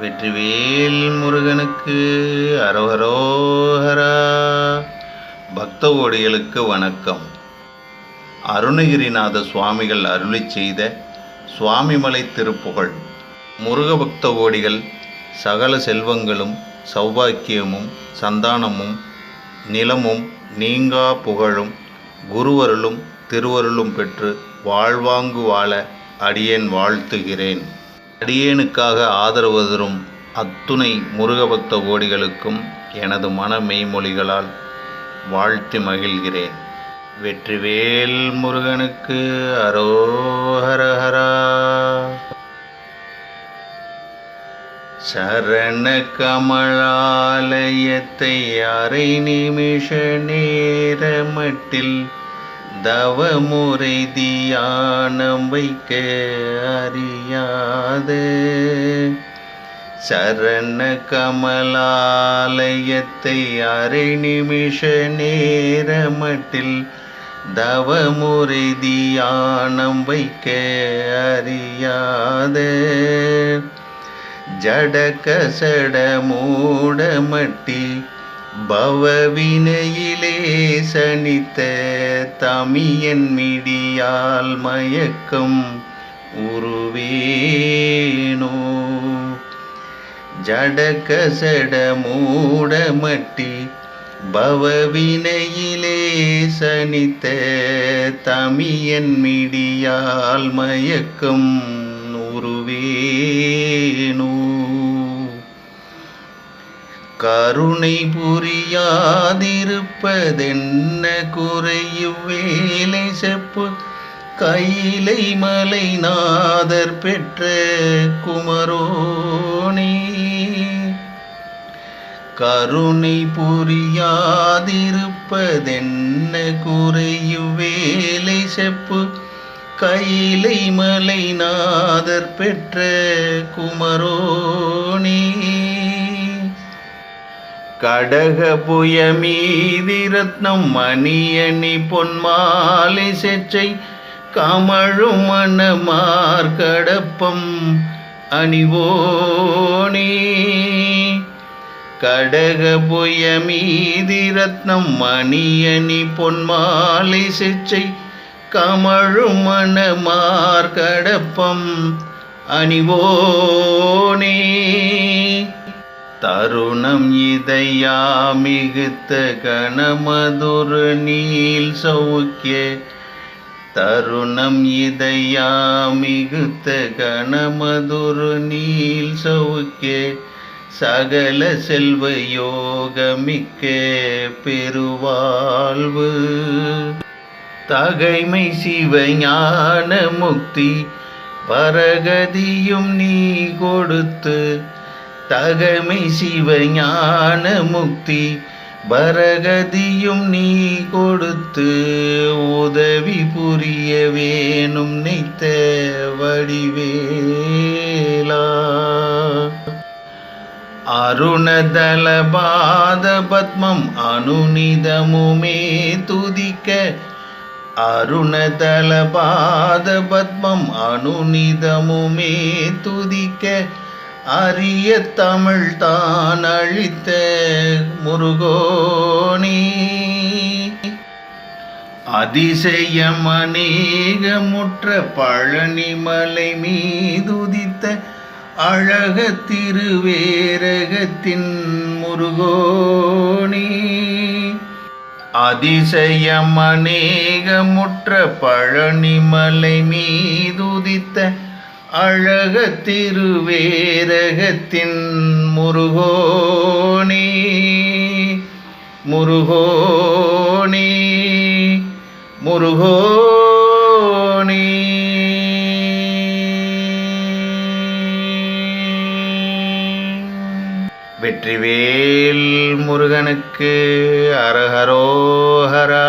வெற்றிவேல் முருகனுக்கு அரோஹரோஹரா. பக்த ஓடிகளுக்கு வணக்கம். அருணகிரிநாத சுவாமிகள் அருளி செய்த சுவாமிமலை திருப்புகழ். முருக பக்த ஓடிகள் சகல செல்வங்களும் சௌபாக்கியமும் சந்தானமும் நிலமும் நீங்கா புகழும் குருவருளும் திருவருளும் பெற்று வாழ்வாங்கு வாழ அடியேன் வாழ்த்துகிறேன். அடியேனுக்காக ஆதரவு தரும் அத்துணை முருகபக்த கோடிகளுக்கும் எனது மன மெய்மொழிகளால் வாழ்த்தி மகிழ்கிறேன். வெற்றிவேல் முருகனுக்கு அரோஹரஹரா. சரண கமலாலயத்தை அரை நிமிஷ நேரமட்டில் தவமுறை தியானம் வைக்க அறியாத. சரண கமலாலயத்தை அரை நிமிஷ நேரமட்டில் தவமுறை தியானம் வைக்க அறியாத. ஜடகசட மூடமட்டி பவவினையிலே சனித்த தமியன் மிடியால் மயக்கம் உருவேனோ? ஜடகசட மூடமட்டி பவவினையிலே சனித்த தமியன் மிடியால் மயக்கம் உருவேனோ? கருணை புரியாதிருப்பதென்ன குறையுவேலை செப்பு? கைலை மலை நாதர் பெற்ற குமரோனே. கருணை புரியாதிருப்பதென்ன குறையுவேலை செப்பு? கைலை மலை நாதர் பெற்ற குமரோனே. கடகபுய மீதி ரத்னம் மணியணி பொன்மாலை செச்சை கமழும் மணமார் கடப்பம் அணிவோனே. கடகபுய மீதி ரத்னம் மணியணி பொன்மாலை செச்சை கமழும் மணமார் கடப்பம் அணிவோனே. தருணம் இதையா மிகுத்த கணமதுரு நீல் சௌக்கிய. தருணம் இதையா மிகுத்த கணமதுரு நீல் சௌக்கிய. சகல செல்வ யோகமிக்க பெருவாழ்வு. தகைமை சிவஞான முக்தி பரகதியும் நீ கொடுத்து தகமை சிவஞான முக்தி பரகதியும் நீ கொடுத்து உதவி புரிய வேணும் நித்த வடிவேலா. அருணதல பாத பத்மம் அனுநிதமுமே துதிக்க அருணதல பாத பத்மம் அனுநிதமுமே துதிக்க அரிய தமிழ் தான் அழித்த முருகோனி. அதிசயம் அநேகமுற்ற பழனிமலை மீதுதித்த அழக திருவேரகத்தின் முருகோனி. அதிசயம் அநேகமுற்ற பழனிமலை மீதுதித்த அழக திருவேரகத்தின் முருகோனே முருகோனே முருகோனே வெற்றிவேல் முருகனுக்கு அரஹரோஹரா.